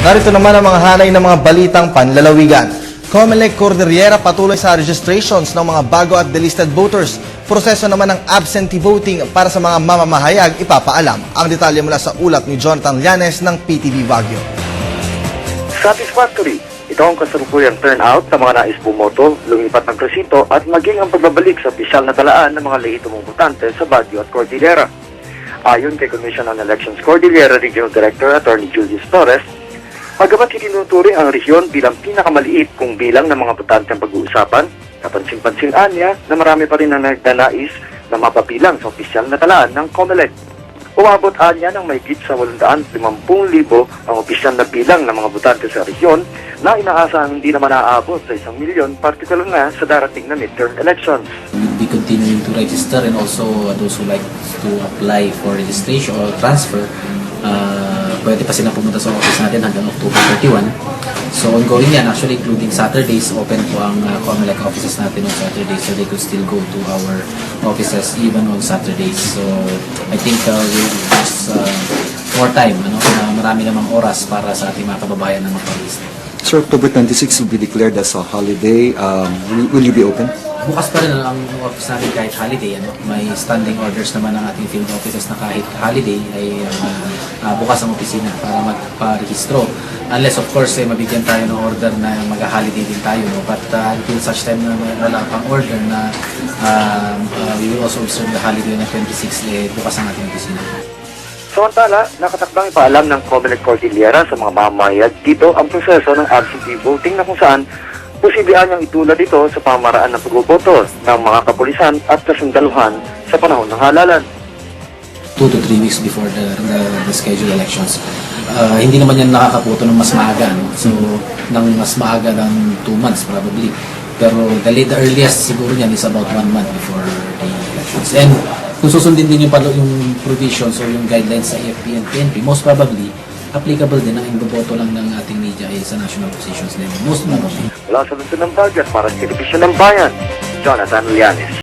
Narito naman ang mga hanay ng mga balitang panlalawigan. Comelec Cordillera patuloy sa registrations ng mga bago at delisted voters. Proseso naman ng absentee voting para sa mga mamamahayag ipapaalam. Ang detalye mula sa ulat ni Jonathan Llanes ng PTV Baguio. Satisfactory. Ito ang kasalukuyang turnout ng mga nais bumoto, lumipat ng presinto at maging ang pagbabalik sa opisyal na talaan ng mga lehitimong botante sa Baguio at Cordillera. Ayon kay Commission on Elections Cordillera Regional Director Attorney Julius Torres, Pagamat itinuturing ang rehiyon bilang pinakamaliit kung bilang ng mga botante ang pag-uusapan, kapansin-pansin niya na marami pa rin ang nagdanais na mapabilang sa opisyal na talaan ng COMELEC. Umabot anya ng mahigit sa 850,000 ang opisyal na bilang ng mga botante sa rehiyon na inaasahang hindi naman naaabot sa isang milyon, partikular na sa darating na midterm elections. We'll be continuing to register and also uh, those who like to apply for registration or transfer, pwede pa silang pumunta sa office natin hanggang October 31. So ongoing yan, actually including Saturdays, open po ang uh, COMELEC offices natin on Saturdays so they could still go to our offices even on Saturdays. So I think uh, we'll just uh, more time, ano, na marami namang oras para sa ating mga kababayan na magparehistro. Sir, October 26 will be declared as a holiday. Um, will, will you be open? Bukas pa rin ang office natin kahit holiday. Ano? May standing orders naman ng ating field offices na kahit holiday ay uh, uh, bukas ang opisina para magparehistro. Unless of course eh, mabigyan tayo ng order na mag-holiday din tayo. No? But uh, until such time na wala pang order na um, uh, we will also observe the holiday na 26 eh, bukas ang ating opisina. Samantala, nakatakdang ipaalam ng COMELEC Cordillera sa mga mamamayag dito ang proseso ng absentee voting na kung saan posibleng niyang itulad ito sa pamaraan ng pagboboto ng mga kapulisan at kasundaluhan sa panahon ng halalan. two to three weeks before the, the, the scheduled elections. Uh, hindi naman yan nakakaputo ng mas maaga. No? So, ng mas maaga ng two months probably. Pero the, late, the earliest siguro yan is about one month before the elections. And kung susundin din yung, yung provisions or yung guidelines sa AFP and PNP, most probably, applicable din ang imboboto lang ng ating media ay sa national positions level. Most probably. Mula sa ng Bagat para sa Telebisyon ng Bayan, Jonathan Lianes.